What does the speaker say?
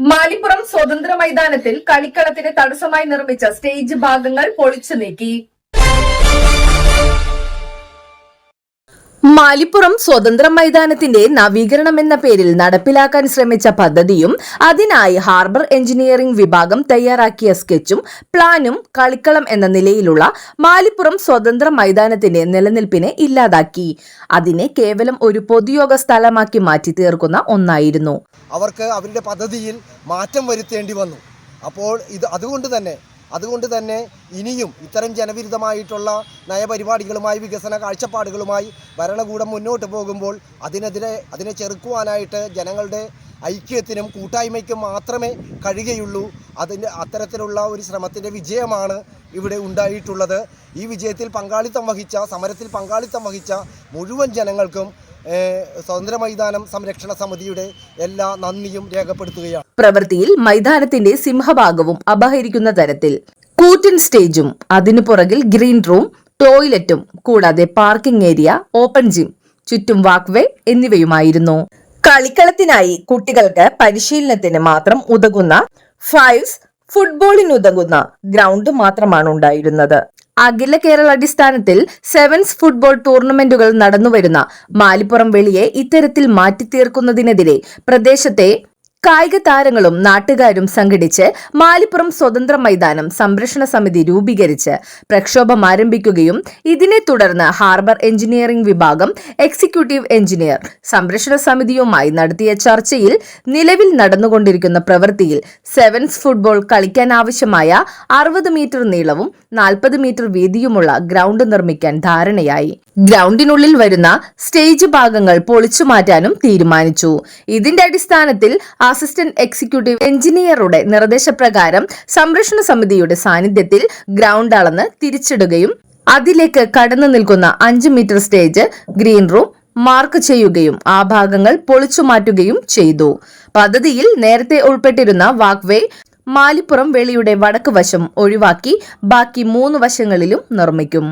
മാലിപ്പുറം സ്വതന്ത്ര മൈതാനത്തിൽ കളിക്കളത്തിന് തടസ്സമായി നിർമ്മിച്ച സ്റ്റേജ് ഭാഗങ്ങൾ പൊളിച്ചു നീക്കി. മാലിപ്പുറം സ്വതന്ത്ര മൈതാനത്തിന്റെ നവീകരണം എന്ന പേരിൽ നടപ്പിലാക്കാൻ ശ്രമിച്ച പദ്ധതിയും അതിനായി ഹാർബർ എഞ്ചിനീയറിംഗ് വിഭാഗം തയ്യാറാക്കിയ സ്കെച്ചും പ്ലാനും കളിക്കളം എന്ന നിലയിലുള്ള മാലിപ്പുറം സ്വതന്ത്ര മൈതാനത്തിന്റെ നിലനിൽപ്പിനെ ഇല്ലാതാക്കി. അതിനെ കേവലം ഒരു പൊതുയോഗ സ്ഥലമാക്കി മാറ്റി തീർക്കുന്ന ഒന്നായിരുന്നു. അവർക്ക് അവരുടെ പദ്ധതിയിൽ മാറ്റം വരുത്തേണ്ടി വന്നു. അപ്പോൾ ഇത് അതുകൊണ്ട് തന്നെ അതുകൊണ്ട് തന്നെ ഇനിയും ഇത്തരം ജനവിരുദ്ധമായിട്ടുള്ള നയപരിപാടികളുമായി വികസന കാഴ്ചപ്പാടുകളുമായി ഭരണകൂടം മുന്നോട്ട് പോകുമ്പോൾ അതിനെതിരെ അതിനെ ചെറുക്കുവാനായിട്ട് ജനങ്ങളുടെ ഐക്യത്തിനും കൂട്ടായ്മയ്ക്കും മാത്രമേ കഴിയുകയുള്ളൂ. അതിന്റെ അത്തരത്തിലുള്ള ഒരു ശ്രമത്തിന്റെ വിജയമാണ് ഇവിടെ ഉണ്ടായിട്ടുള്ളത്. ഈ വിജയത്തിൽ പങ്കാളിത്തം വഹിച്ച സമരത്തിൽ പങ്കാളിത്തം വഹിച്ച മുഴുവൻ ജനങ്ങൾക്കും സ്വതന്ത്ര മൈതാനം സംരക്ഷണ സമിതിയുടെ എല്ലാ നന്ദിയും രേഖപ്പെടുത്തുകയാണ്. പ്രവൃത്തിയിൽ മൈതാനത്തിന്റെ സിംഹഭാഗവും അപഹരിക്കുന്ന തരത്തിൽ കൂറ്റൻ സ്റ്റേജും അതിനു പുറകിൽ ഗ്രീൻ റൂം ടോയ്ലറ്റും കൂടാതെ പാർക്കിംഗ് ഏരിയ ഓപ്പൺ ജിം ചുറ്റും വാക്വേ എന്നിവയുമായിരുന്നു. കളിക്കളത്തിനായി കുട്ടികൾക്ക് പരിശീലനത്തിന് മാത്രം ഉതകുന്ന ഫൈവ്സ് ഫുട്ബോളിനുതകുന്ന ഗ്രൗണ്ട് മാത്രമാണ് ഉണ്ടായിരുന്നത്. അഖില കേരള അടിസ്ഥാനത്തിൽ സെവൻസ് ഫുട്ബോൾ ടൂർണമെന്റുകൾ നടന്നുവരുന്ന മാലിപ്പുറം വെളിയെ ഇത്തരത്തിൽ മാറ്റിത്തീർക്കുന്നതിനെതിരെ പ്രദേശത്തെ കായിക താരങ്ങളും നാട്ടുകാരും സംഘടിച്ച് മാലിപ്പുറം സ്വതന്ത്ര മൈതാനം സംരക്ഷണ സമിതി രൂപീകരിച്ച് പ്രക്ഷോഭം ആരംഭിക്കുകയും ഇതിനെ തുടർന്ന് ഹാർബർ എഞ്ചിനീയറിംഗ് വിഭാഗം എക്സിക്യൂട്ടീവ് എഞ്ചിനീയർ സംരക്ഷണ സമിതിയുമായി നടത്തിയ ചർച്ചയിൽ നിലവിൽ നടന്നുകൊണ്ടിരിക്കുന്ന പ്രവൃത്തിയിൽ സെവൻസ് ഫുട്ബോൾ കളിക്കാനാവശ്യമായ അറുപത് മീറ്റർ നീളവും നാൽപ്പത് മീറ്റർ വീതിയുമുള്ള ഗ്രൗണ്ട് നിർമ്മിക്കാൻ ധാരണയായി. ഗ്രൗണ്ടിനുള്ളിൽ വരുന്ന സ്റ്റേജ് ഭാഗങ്ങൾ പൊളിച്ചു മാറ്റാനും തീരുമാനിച്ചു. ഇതിന്റെ അടിസ്ഥാനത്തിൽ അസിസ്റ്റന്റ് എക്സിക്യൂട്ടീവ് എഞ്ചിനീയറുടെ നിർദ്ദേശപ്രകാരം സംരക്ഷണ സമിതിയുടെ സാന്നിധ്യത്തിൽ ഗ്രൗണ്ട് അളന്ന് തിരിച്ചിടുകയും അതിലേക്ക് കടന്നു നിൽക്കുന്ന അഞ്ച് metre stage green room mark ചെയ്യുകയും ആ ഭാഗങ്ങൾ പൊളിച്ചു മാറ്റുകയും ചെയ്തു. പദ്ധതിയിൽ നേരത്തെ ഉൾപ്പെട്ടിരുന്ന വാക്വേ മാലിപ്പുറം വെളിയുടെ വടക്ക് വശം ഒഴിവാക്കി ബാക്കി മൂന്ന് വശങ്ങളിലും നിർമ്മിക്കും.